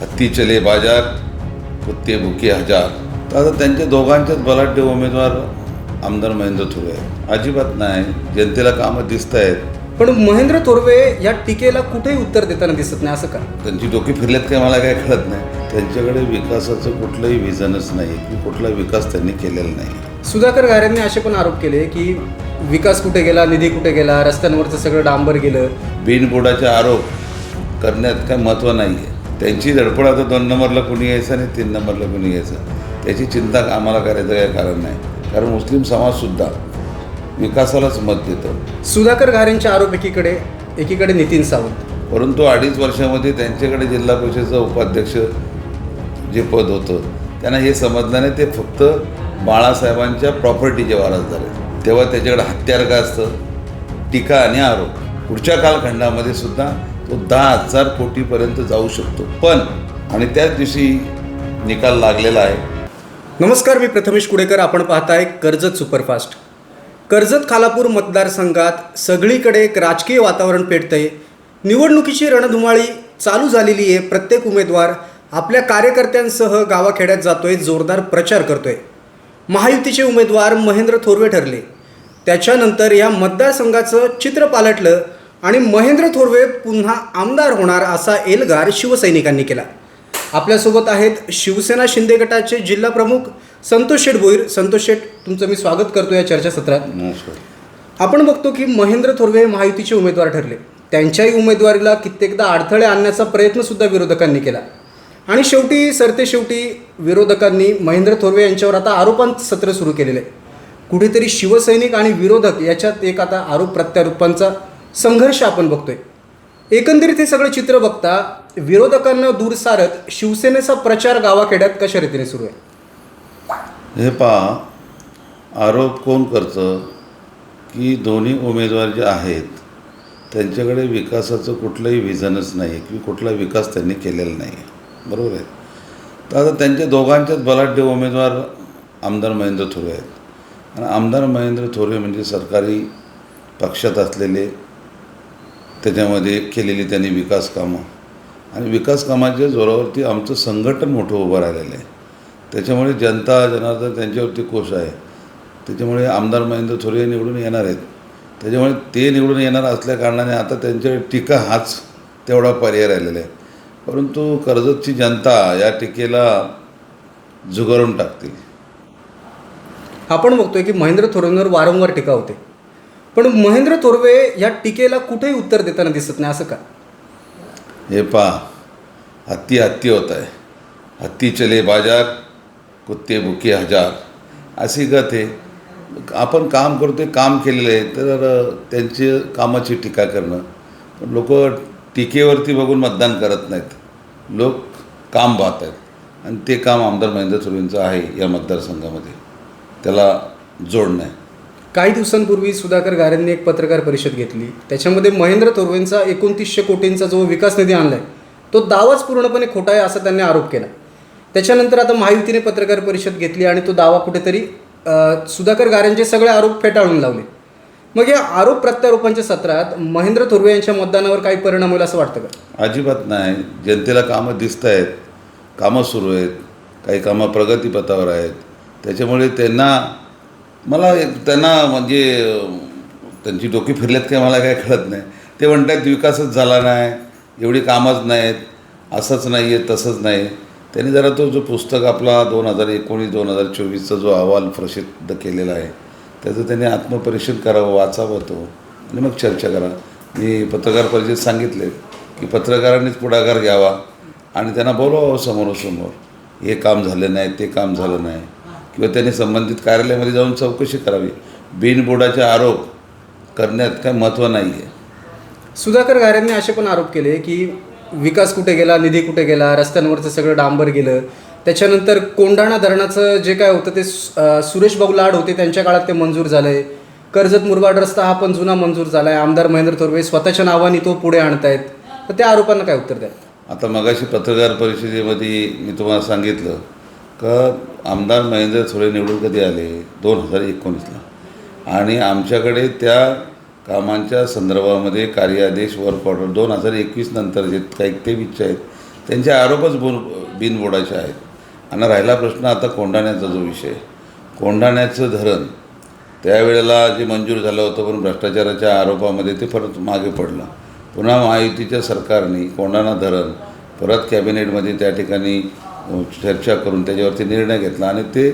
हत्ती चले बाजार कुत्ते भुके हजार. तर आता त्यांच्या दोघांच्याच बलाढ्य उमेदवार आमदार महेंद्र थोरे आहेत. अजिबात नाही जनतेला कामं दिसत आहेत. पण महेंद्र थोरवे या टीकेला कुठेही उत्तर देताना दिसत नाही असं का? त्यांची डोकी फिरल्यात काय मला काय कळत नाही. त्यांच्याकडे विकासाचं कुठलंही विजनच नाही की कुठला विकास त्यांनी केलेला नाही सुधाकर घारेंनी असे पण आरोप केले की विकास कुठे गेला निधी कुठे गेला रस्त्यांवरचं सगळं डांबर गेलं. बिनबुडाचे आरोप करण्यात काय महत्त्व नाही आहे त्यांची धडपड आता दोन नंबरला कोणी यायचं आणि तीन नंबरला कोणी यायचं? त्याची चिंता आम्हाला करायचं काही कारण नाही. कारण मुस्लिम समाजसुद्धा विकासालाच मत देतो. सुधाकर घारेंचे आरोप एकीकडे एकीकडे नितीन सावंत. परंतु अडीच वर्षामध्ये त्यांच्याकडे जिल्हा परिषदेचं उपाध्यक्ष जे पद होतं त्यांना हे समजलं नाही. ते फक्त बाळासाहेबांच्या प्रॉपर्टीचे वारस झाले. तेव्हा त्याच्याकडे हत्यार का असतं टीका आणि आरोप. पुढच्या कालखंडामध्ये सुद्धा तो दहा हजार कोटीपर्यंत जाऊ शकतो. पण आणि त्याच दिवशी निकाल लागलेला आहे. नमस्कार मी प्रथमेश कुडेकर. आपण पाहताय कर्जत सुपरफास्ट. कर्जत खालापूर मतदारसंघात सगळीकडे एक राजकीय वातावरण पेटतंय. निवडणुकीची रणधुमाळी चालू झालेली आहे. प्रत्येक उमेदवार आपल्या कार्यकर्त्यांसह गावाखेड्यात जातोय जोरदार प्रचार करतोय. महायुतीचे उमेदवार महेंद्र थोरवे ठरले. त्याच्यानंतर या मतदारसंघाचं चित्र पालटलं. आणि महेंद्र थोरवे पुन्हा आमदार होणार असा एल्गार शिवसैनिकांनी केला. आपल्यासोबत आहेत शिवसेना शिंदे गटाचे जिल्हा प्रमुख संतोष शेठ भोईर. संतोष शेठ तुमचं मी स्वागत करतो या चर्चासत्रात नमस्कार. आपण बघतो की महेंद्र थोरवे हे महायुतीचे उमेदवार ठरले. त्यांच्याही उमेदवारीला कित्येकदा अडथळे आणण्याचा प्रयत्न सुद्धा विरोधकांनी केला. आणि शेवटी सरते शेवटी विरोधकांनी महेंद्र थोरवे यांच्यावर आता आरोपांचं सत्र सुरू केलेलं. आहे कुठेतरी शिवसैनिक आणि विरोधक याच्यात एक आता आरोप प्रत्यारोपांचा संघर्ष आपण बघतोय. एकंदरीत हे सगळं चित्र बघता विरोधकांना दूर सारत शिवसेनेचा प्रचार गावाखेड्यात कशा रीतीने सुरू आहे? हे पहा आरोप कोण करतं की दोन्ही उमेदवार जे आहेत त्यांच्याकडे विकासाचं कुठलंही विजनच नाही की कुठला विकास त्यांनी केलेला नाही बरोबर आहे? तर आता त्यांच्या दोघांच्याच बलाढ्य उमेदवार आमदार महेंद्र थोरे आहेत. आणि आमदार महेंद्र थोरे म्हणजे सरकारी पक्षात असलेले त्याच्यामध्ये केलेली त्यांनी विकास कामं. आणि विकास कामाच्या जोरावरती आमचं संघटन मोठं उभं राहिलेलं आहे. त्याच्यामुळे जनता जनार्दन त्यांच्यावरती कोश आहे. त्याच्यामुळे आमदार महेंद्र थोरे निवडून येणार आहेत. त्याच्यामुळे ते निवडून येणार असल्या कारणाने आता त्यांच्या टीका हाच तेवढा पर्याय राहिलेला आहे. परंतु कर्जतची जनता या टीकेला झुगारून टाकतील. आपण बघतोय की महेंद्र थोरेंवर वारंवार टीका होते. पण महेंद्र थोरवे या टीकेला कुठेही उत्तर देताना दिसत नाही असं का? हे पहा हत्ती हत्ती होत आहे. हत्ती चले बाजार कुत्ते भुके हजार. अशी गत आहे. आपण काम करतो आहे काम केलेलं आहे. तर त्यांची कामाची टीका करणं. पण लोक टीकेवरती बघून मतदान करत नाहीत. लोक काम पाहत आहेत. आणि ते काम आमदार महेंद्र थोरवेंचं आहे या मतदारसंघामध्ये. त्याला जोडणं आहे. काही दिवसांपूर्वी सुधाकर गारेंनी एक पत्रकार परिषद घेतली. त्याच्यामध्ये महेंद्र थोरवेंचा एकोणतीसशे कोटींचा जो विकास निधी आणलाय तो दावाच पूर्णपणे खोटा आहे असा त्यांनी आरोप केला. त्याच्यानंतर आता महायुतीने पत्रकार परिषद घेतली आणि तो दावा कुठेतरी सुधाकर गारेंचे सगळे आरोप फेटाळून लावले. मग या आरोप प्रत्यारोपांच्या सत्रात महेंद्र थोरवे यांच्या मतदानावर काही परिणाम होईल असं वाटतं का? अजिबात नाही. जनतेला कामं दिसत आहेत कामं सुरू आहेत. काही कामं प्रगतीपथावर आहेत. त्याच्यामुळे त्यांना मला एक- त्यांना म्हणजे त्यांची डोकी फिरल्यात काय मला काय कळत नाही. ते म्हणतात विकासच झाला नाही एवढी कामच नाहीत असंच नाही आहे तसंच नाही. त्यांनी जरा तो जो पुस्तक आपला दोन हजार एकोणीस दोन हजार चोवीसचा जो अहवाल प्रसिद्ध केलेला आहे त्याचं त्यांनी आत्मपरीक्षण करावं वाचावं तो. आणि मग चर्चा करा. मी पत्रकार परिषदेत सांगितले की पत्रकारांनीच पुढाकार घ्यावा आणि त्यांना बोलवावं समोरासमोर. हे काम झालं नाही ते काम झालं नाही. किंवा त्यांनी संबंधित कार्यालयामध्ये जाऊन चौकशी करावी. बिनबुडाचे आरोप करण्यात काय महत्त्व नाही आहे सुधाकर गारेंनी असे पण आरोप केले की विकास कुठे गेला निधी कुठे गेला रस्त्यांवरचं सगळं डांबर गेलं. त्याच्यानंतर कोंढाणा धरणाचं जे काय होतं ते सुरेश भाऊ लाड होते त्यांच्या काळात ते मंजूर झालं आहे कर्जत मुरबाड रस्ता हा पण जुना मंजूर झाला आहे आमदार महेंद्र थोरवे स्वतःच्या नावाने तो पुढे आणतायत. तर त्या आरोपांना काय उत्तर द्या आता मगाशी पत्रकार परिषदेमध्ये मी तुम्हाला सांगितलं का आमदार महेंद्र थोरे निवडून कधी आले? दोन हजार एकोणीसला. आणि आमच्याकडे त्या कामांच्या संदर्भामध्ये कार्यादेश वर्क ऑर्डर दोन हजार एकवीस नंतर जे काही ते विचार आहेत त्यांचे आरोपच बोल बिनबोडाचे आहेत. आणि राहिला प्रश्न आता कोंढाण्याचा जो विषय कोंढाण्याचं धरण त्यावेळेला जे मंजूर झालं होतं पण भ्रष्टाचाराच्या आरोपामध्ये ते परत मागे पडलं. पुन्हा महायुतीच्या सरकारने कोंढाणा धरण परत कॅबिनेटमध्ये त्या ठिकाणी चर्चा करून त्याच्यावरती निर्णय घेतला आणि ते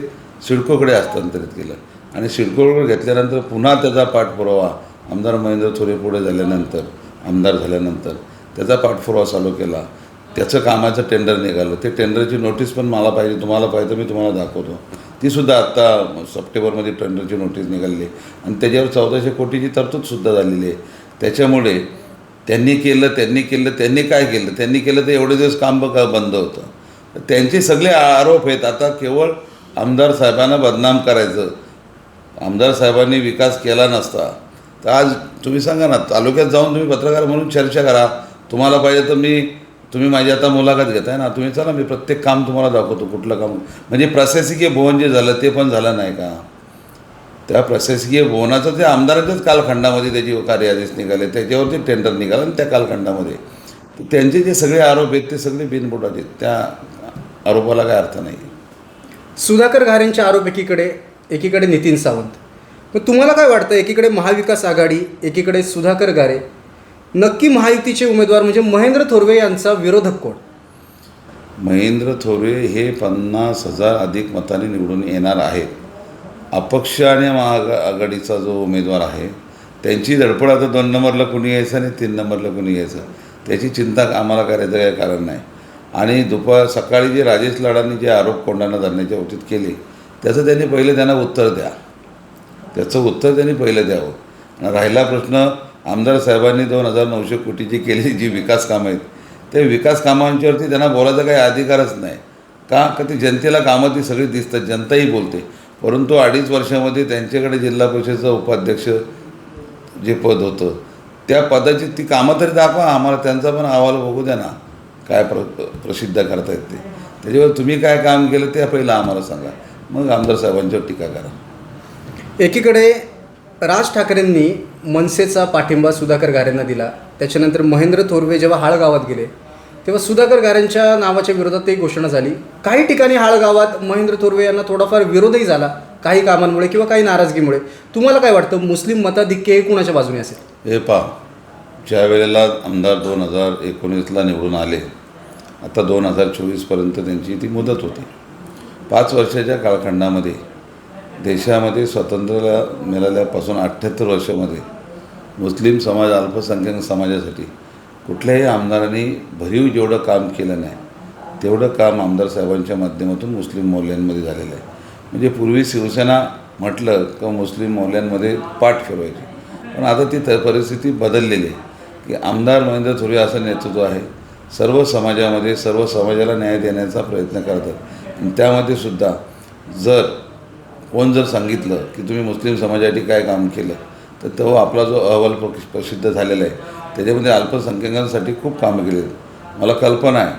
सिडकोकडे हस्तांतरित केलं. आणि सिडकोकडे घेतल्यानंतर पुन्हा त्याचा पाठपुरावा आमदार महेंद्र थोरे पुढे झाल्यानंतर आमदार झाल्यानंतर त्याचा पाठपुरावा चालू केला. त्याचं कामाचं टेंडर निघालं. ते टेंडरची नोटीस पण मला पाहिजे तुम्हाला पाहिजे मी तुम्हाला दाखवतो. तीसुद्धा आत्ता सप्टेंबरमध्ये टेंडरची नोटीस निघाली आणि त्याच्यावर चौदाशे कोटीची तरतूदसुद्धा झालेली आहे. त्याच्यामुळे त्यांनी केलं त्यांनी केलं त्यांनी काय केलं? त्यांनी केलं तर एवढे दिवस काम का बंद होतं. त्यांचे सगळे आरोप आहेत. आता केवळ आमदार साहेबांना बदनाम करायचं. आमदार साहेबांनी विकास केला नसता. तर आज तुम्ही सांगा ना तालुक्यात जाऊन तुम्ही पत्रकार म्हणून चर्चा करा. तुम्हाला पाहिजे तर मी तुम्ही माझी आता मुलाखत घेताय ना तुम्ही चला मी प्रत्येक काम तुम्हाला दाखवतो कुठलं काम. म्हणजे प्रशासकीय भवन जे झालं ते पण झालं नाही का? त्या प्रशासकीय भवनाचं ते आमदाराच्याच कालखंडामध्ये त्याची कार्यादेश निघाले त्याच्यावरती टेंडर निघालं आणि त्या कालखंडामध्ये. त्यांचे जे सगळे आरोप आहेत ते सगळे बिनबोटाचे आहेत. त्या आरोपाला काय अर्थ नाही. सुधाकर घारेंचे आरोप एकीकडे एकीकडे नितीन सावंत. मग तुम्हाला काय वाटतं एकीकडे महाविकास आघाडी एकीकडे सुधाकर गारे नक्की महायुतीचे उमेदवार म्हणजे महेंद्र थोरवे यांचा विरोधक कोण? महेंद्र थोरे हे पन्नास हजार अधिक मताने निवडून येणार आहेत. अपक्ष आणि महागा आघाडीचा जो उमेदवार आहे त्यांची धडपड आता दोन नंबरला कुणी यायचं आणि तीन नंबरला कुणी यायचं त्याची चिंता आम्हाला करायचं काही कारण नाही. आणि दुपार सकाळी जे राजेश लाडांनी जे आरोप कोंडांना धरण्याच्या बाबतीत केले त्याचं त्यांनी पहिले त्यांना उत्तर द्या. त्याचं उत्तर त्यांनी पहिलं द्यावं. आणि राहिला प्रश्न आमदार साहेबांनी दोन हजार नऊशे कोटीची केलेली जी विकास कामं आहेत ते विकास कामांच्यावरती त्यांना बोलायचा काही अधिकारच नाही. का? का ती जनतेला कामं ती सगळी दिसतात जनताही बोलते. परंतु अडीच वर्षामध्ये त्यांच्याकडे जिल्हा परिषदेचं उपाध्यक्ष जे पद होतं त्या पदाची ती कामं तरी दाखवा आम्हाला त्यांचा पण अहवाल बघू द्या ना. काय प्र प्रसिद्ध करतायत ते. त्याच्यावर तुम्ही काय काम केलं ते पहिलं आम्हाला सांगा. मग आमदार साहेबांच्यावर टीका करा. एकीकडे राज ठाकरेंनी मनसेचा पाठिंबा सुधाकर गारेंना दिला. त्याच्यानंतर महेंद्र थोरवे जेव्हा हाळ गावात गेले तेव्हा सुधाकर गारेंच्या नावाच्या विरोधात एक घोषणा झाली. काही ठिकाणी हाळ गावात महेंद्र थोरवे यांना थोडाफार विरोधही झाला. काही कामांमुळे किंवा काही नाराजगीमुळे. तुम्हाला काय वाटतं मुस्लिम मताधिक्य हे कुणाच्या बाजूने असेल? हे पहा ज्या वेळेला आमदार दोन हजार एकोणीसला निवडून आले आता दोन हजार चोवीसपर्यंत त्यांची ती मुदत होती. पाच वर्षाच्या कालखंडामध्ये देशामध्ये स्वातंत्र्य मिळाल्यापासून अठ्ठ्याहत्तर वर्षामध्ये मुस्लिम समाज अल्पसंख्याक समाजासाठी कुठल्याही आमदारांनी भरीव जेवढं काम केलं नाही तेवढं काम आमदार साहेबांच्या माध्यमातून मुस्लिम मौल्यांमध्ये झालेलं आहे. म्हणजे पूर्वी शिवसेना म्हटलं का मुस्लिम मौल्यांमध्ये पाठ फिरवायची. पण आता ती परिस्थिती बदललेली आहे. की आमदार महेंद्र थोरे असं नेतृत्व आहे. सर्व समाजामध्ये सर्व समाजाला न्याय देण्याचा प्रयत्न करतात. त्यामध्ये सुद्धा जर कोण जर सांगितलं की तुम्ही मुस्लिम समाजासाठी काय काम केलं तर तो आपला जो अहवाल प्र- प्रसिद्ध झालेला आहे त्याच्यामध्ये अल्पसंख्याकांसाठी खूप कामं केली आहेत मला कल्पना आहे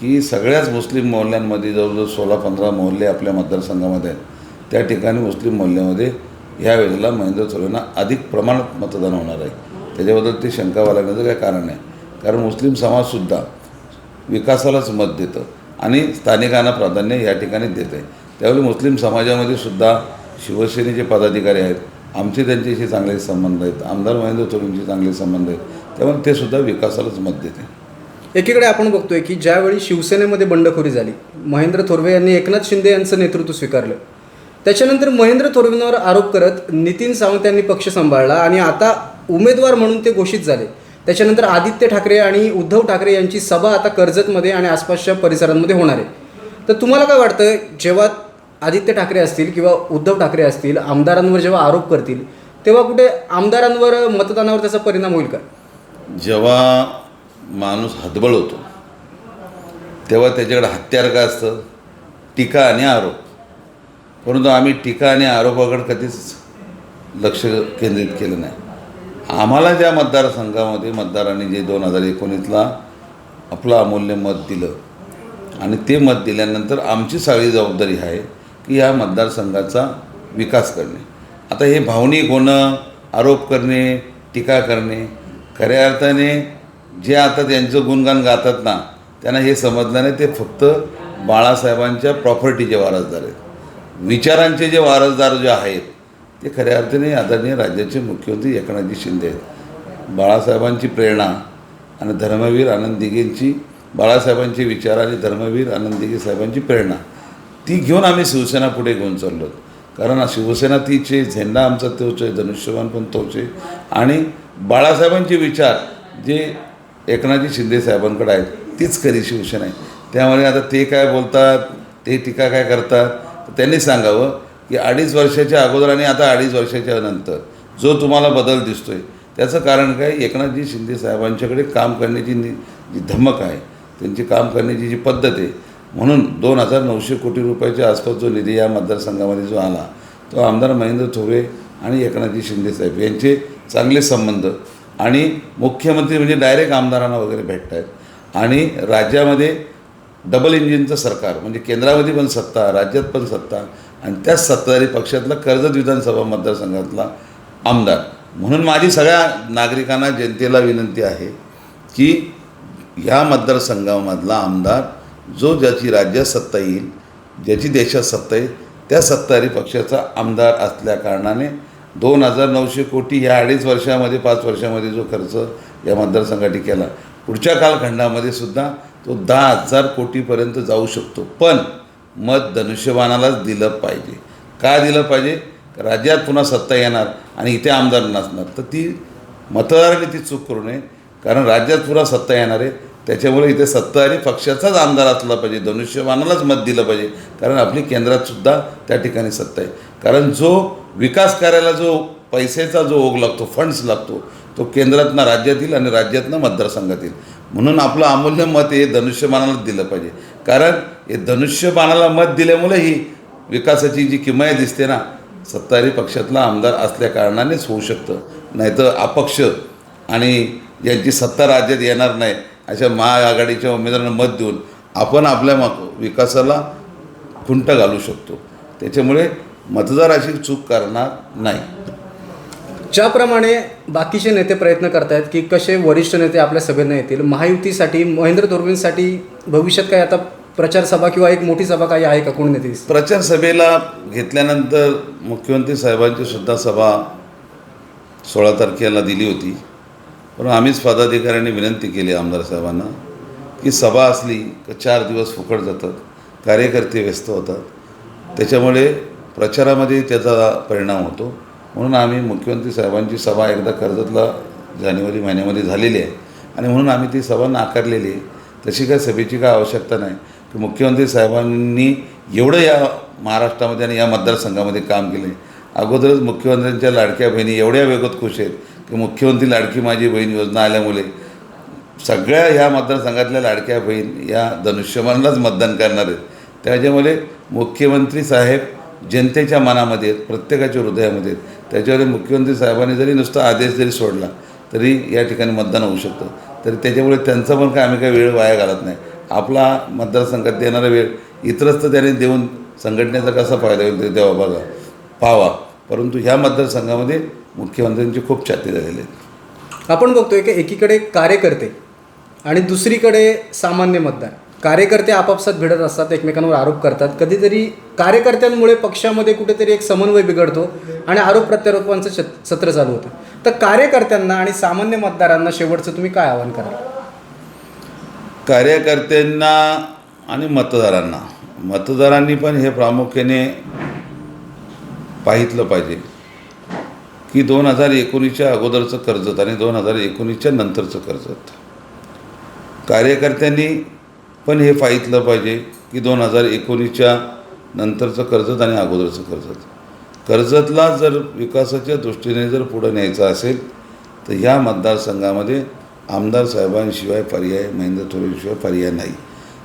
की सगळ्याच मुस्लिम मोहल्ल्यांमध्ये जवळजवळ सोळा पंधरा मोहल्ले आपल्या मतदारसंघामध्ये आहेत. त्या ठिकाणी मुस्लिम मोहल्ल्यामध्ये ह्या वेळेला महेंद्र थोरेंना अधिक प्रमाणात मतदान होणार आहे. त्याच्याबद्दल ते शंका बाळगण्याचं काही कारण नाही. कारण मुस्लिम समाजसुद्धा विकासालाच मत देतं आणि स्थानिकांना प्राधान्य या ठिकाणी देत आहे. त्यावेळी मुस्लिम समाजामध्ये सुद्धा शिवसेनेचे पदाधिकारी आहेत आमचे त्यांच्याशी चांगले संबंध आहेत आमदार महेंद्र थोरेंशी चांगले संबंध आहेत त्यामुळे ते सुद्धा विकासालाच मत देते एकीकडे आपण बघतोय की ज्यावेळी शिवसेनेमध्ये बंडखोरी झाली महेंद्र थोरवे यांनी एकनाथ शिंदे यांचं नेतृत्व स्वीकारलं. त्याच्यानंतर महेंद्र थोरवेंवर आरोप करत नितीन सावंत यांनी पक्ष सांभाळला आणि आता उमेदवार म्हणून ते घोषित झाले. त्याच्यानंतर आदित्य ठाकरे आणि उद्धव ठाकरे यांची सभा आता कर्जतमध्ये आणि आसपासच्या परिसरांमध्ये होणार आहे. तर तुम्हाला काय वाटतं जेव्हा आदित्य ठाकरे असतील किंवा उद्धव ठाकरे असतील आमदारांवर जेव्हा आरोप करतील तेव्हा कुठे आमदारांवर मतदानावर त्याचा परिणाम होईल का? जेव्हा माणूस हतबल होतो तेव्हा त्याच्याकडे हत्यार का असतं? टीका आणि आरोप. परंतु आम्ही टीका आणि आरोपाकडे कधीच लक्ष केंद्रित केलं नाही. आम्हाला ज्या मतदारसंघामध्ये मतदारांनी जे दोन हजार एकोणीसला आपलं अमूल्य मत दिलं आणि ते मत दिल्यानंतर आमची सगळी जबाबदारी आहे की या मतदारसंघाचा विकास करणे. आता हे भावनिक होणं आरोप करणे टीका करणे खऱ्या अर्थाने जे आता त्यांचं गुणगान गातात ना त्यांना हे समजलं नाही ते फक्त बाळासाहेबांच्या प्रॉपर्टीचे वारसदार आहेत. विचारांचे जे वारसदार जे आहेत ते खऱ्या अर्थाने आदरणीय राज्याचे मुख्यमंत्री एकनाथजी शिंदे आहेत. बाळासाहेबांची प्रेरणा आणि धर्मवीर आनंद दिघेंची बाळासाहेबांचे विचार आणि धर्मवीर आनंद दिघे साहेबांची प्रेरणा. ती घेऊन आम्ही शिवसेना पुढे घेऊन चाललो कारण शिवसेना तीचे झेंडा आमचा तोच आहे धनुष्यमान पण तोच आहे. आणि बाळासाहेबांचे विचार जे एकनाथजी शिंदे साहेबांकडे आहेत तीच खरी शिवसेना आहे. त्यामुळे आता ते काय बोलतात ते टीका काय करतात तर त्यांनी सांगावं. की अडीच वर्षाच्या अगोदर आणि आता अडीच वर्षाच्या नंतर जो तुम्हाला बदल दिसतोय. त्याचं कारण काय? एकनाथजी शिंदे साहेबांच्याकडे काम करण्याची नि- जी धमक आहे त्यांची काम करण्याची जी पद्धत आहे म्हणून दोन हजार नऊशे कोटी रुपयाच्या आसपास जो निधी या मतदारसंघामध्ये जो आला तो आमदार महेंद्र थोरे आणि एकनाथजी शिंदे साहेब यांचे चांगले संबंध आणि मुख्यमंत्री म्हणजे डायरेक्ट आमदारांना वगैरे भेटत आहेत आणि राज्यामध्ये डबल इंजिनचं सरकार म्हणजे केंद्रामध्ये पण सत्ता राज्यात पण सत्ता आणि त्याच सत्ताधारी पक्षातला कर्जत विधानसभा मतदारसंघातला आमदार. म्हणून माझी सगळ्या नागरिकांना जनतेला विनंती आहे की ह्या मतदारसंघामधला आमदार जो ज्याची राज्यात सत्ता येईल ज्याची देशात सत्ता येईल त्या सत्ताधारी पक्षाचा आमदार असल्या कारणाने दोन हजार नऊशे कोटी ह्या अडीच वर्षामध्ये पाच वर्षामध्ये जो खर्च या मतदारसंघासाठी केला. पुढच्या कालखंडामध्ये सुद्धा तो दहा हजार कोटीपर्यंत जाऊ शकतो. पण मत धनुष्यबाणालाच दिलं पाहिजे. का दिलं पाहिजे? राज्यात पुन्हा सत्ता येणार आणि इथे आमदार नसणार. तर ती मतदारांनी ती चूक करू नये. कारण राज्यात पुन्हा सत्ता येणार आहे. त्याच्यामुळे इथे सत्ताधारी पक्षाचाच आमदार असला पाहिजे. धनुष्यबाणालाच मत दिलं पाहिजे. कारण आपली केंद्रातसुद्धा त्या ठिकाणी सत्ता आहे. कारण जो विकास करायला जो पैशाचा जो ओघ लागतो फंड्स लागतो तो केंद्रातनं राज्यात येईल आणि राज्यातनं मतदारसंघात येईल म्हणून आपलं अमूल्य मत हे धनुष्यबाणालाच दिलं पाहिजे. कारण हे धनुष्यबाणाला मत दिल्यामुळे ही विकासाची जी किमया दिसते ना सत्ताधारी पक्षातला आमदार असल्या कारणानेच होऊ शकतं. नाहीतर अपक्ष आणि ज्यांची सत्ता राज्यात येणार नाही अशा महाआघाडीच्या उमेदवारांना मत देऊन आपण आपल्या मा विकासाला खुंट घालू शकतो. त्याच्यामुळे मतदार अशी चूक करणार नाही. ज्याप्रमाणे बाकीचे नेते प्रयत्न करतायत की कसे वरिष्ठ नेते आपल्या सभेनं येतील महायुतीसाठी महेंद्र धोरवेंसाठी भविष्यात काय आता प्रचार सभा किंवा एक मोठी सभा काही आहे का? कोण नेते? प्रचार सभेला घेतल्यानंतर मुख्यमंत्री साहेबांची सुद्धा सभा सोळा तारखेला दिली होती. पण आम्हीच पदाधिकाऱ्यांनी विनंती केली आमदार साहेबांना की सभा असली तर चार दिवस फुकट जातात कार्यकर्ते व्यस्त होतात. त्याच्यामुळे प्रचारामध्ये त्याचा परिणाम होतो. म्हणून आम्ही मुख्यमंत्री साहेबांची सभा एकदा कर्जतला जानेवारी महिन्यामध्ये झालेली आहे. आणि म्हणून आम्ही ती सभा नाकारलेली आहे. तशी काय सभेची काय आवश्यकता नाही. की मुख्यमंत्री साहेबांनी एवढं या महाराष्ट्रामध्ये आणि या मतदारसंघामध्ये काम केले अगोदरच मुख्यमंत्र्यांच्या लाडक्या बहिणी एवढ्या वेगत खुश आहेत की मुख्यमंत्री लाडकी माझी बहीण योजना आल्यामुळे सगळ्या ह्या मतदारसंघातल्या लाडक्या बहीण या धनुष्यमानलाच मतदान करणार आहेत. त्याच्यामुळे मुख्यमंत्री साहेब जनतेच्या मनामध्ये प्रत्येकाच्या हृदयामध्ये त्याच्यावर मुख्यमंत्री साहेबांनी जरी नुसता आदेश जरी सोडला तरी या ठिकाणी मतदान होऊ शकतं. तरी त्याच्यामुळे त्यांचं पण काय आम्ही काही वेळ वाया घालत नाही. आपला मतदारसंघात देणारा वेळ इतरच तर त्याने देऊन संघटनेचा कसा फायदा होईल तरी देवा बघा. पावा. परंतु ह्या मतदारसंघामध्ये मुख्यमंत्र्यांची खूप छाती झालेली आहे आपण बघतोय की एकीकडे कार्यकर्ते आणि दुसरीकडे सामान्य मतदार. कार्यकर्ते आपापसात भिडत असतात एकमेकांवर आरोप करतात. कधीतरी कार्यकर्त्यांमुळे पक्षामध्ये कुठेतरी एक समन्वय बिघडतो आणि आरोप प्रत्यारोपांचं छत- सत्र चालू होतं. तर कार्यकर्त्यांना आणि सामान्य मतदारांना शेवटचं तुम्ही काय आवाहन कराल? कार्यकर्त्यांना आणि मतदारांना. मतदारांनी पण हे प्रामुख्याने पाहितलं पाहिजे की दोन हजार एकोणीसच्या अगोदरचं कर्जत आणि दोन हजार एकोणीसच्या नंतरचं कर्जत. कार्यकर्त्यांनी पण हे पाहितलं पाहिजे की दोन हजार एकोणीसच्या नंतरचं कर्जत आणि अगोदरचं कर्जत. कर्जतला जर विकासाच्या दृष्टीने जर पुढं न्यायचं असेल तर ह्या मतदारसंघामध्ये आमदार साहेबांशिवाय पर्याय महेंद्र थोरेशिवाय पर्याय नाही.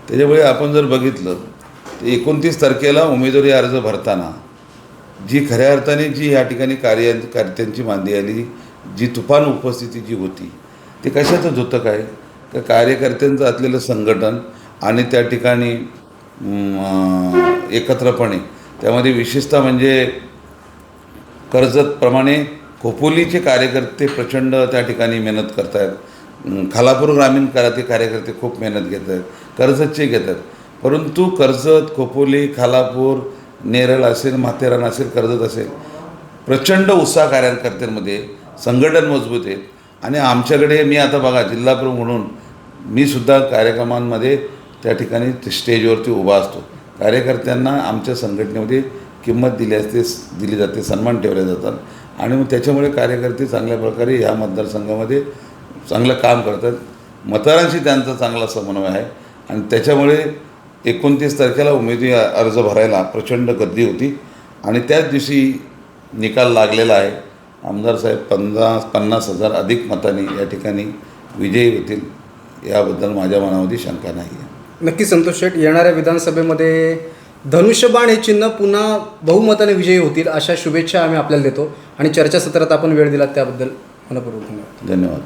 त्याच्यामुळे आपण जर बघितलं तर एकोणतीस तारखेला उमेदवारी अर्ज भरताना जी खऱ्या अर्थाने जी या ठिकाणी कार्य कार्त्यांची मांदी आली जी तुफान उपस्थिती जी होती ते कशाचं होतं काय? तर कार्यकर्त्यांचं असलेलं संघटन आणि त्या ठिकाणी एकत्रपणे. त्यामध्ये विशेषतः म्हणजे कर्जतप्रमाणे खोपोलीचे कार्यकर्ते प्रचंड त्या ठिकाणी मेहनत करत आहेत खालापूर ग्रामीण करातील कार्यकर्ते खूप मेहनत घेत आहेत कर्जतचे घेतात. परंतु कर्जत खोपोली खालापूर नेरळ असेल माथेरान असेल कर्जत असेल प्रचंड उत्साह कार्यकर्त्यांमध्ये संघटन मजबूत आहे आणि आमच्याकडे मी आता बघा जिल्हाप्रमुख म्हणून मी सुद्धा कार्यक्रमांमध्ये त्या ठिकाणी ते स्टेजवरती उभा असतो. कार्यकर्त्यांना आमच्या संघटनेमध्ये किंमत दिली असते दिली जाते सन्मान ठेवले जातात. आणि मग त्याच्यामुळे कार्यकर्ते चांगल्या प्रकारे ह्या मतदारसंघामध्ये चांगलं काम करतात. मतदारांशी त्यांचा चांगला समन्वय आहे. आणि त्याच्यामुळे एकोणतीस तारखेला उमेदवारी अर्ज भरायला प्रचंड गर्दी होती. आणि त्याच दिवशी निकाल लागलेला आहे. आमदार साहेब पन्नास पन्नास हजार अधिक मतांनी या ठिकाणी विजयी होतील. याबद्दल माझ्या मनामध्ये शंका नाही आहे. नक्की संतोष शेठ येणाऱ्या विधानसभेमध्ये धनुष्यबाण हे चिन्ह पुन्हा बहुमताने विजयी होतील अशा शुभेच्छा आम्ही आपल्याला देतो. आणि चर्चासत्रात आपण वेळ दिलात त्याबद्दल मनपूर्वक धन्यवाद. धन्यवाद.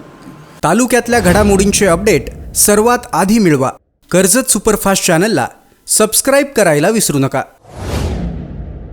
तालुक्यातल्या घडामोडींचे अपडेट सर्वात आधी मिळवा. कर्जत सुपरफास्ट चॅनलला सबस्क्राईब करायला विसरू नका.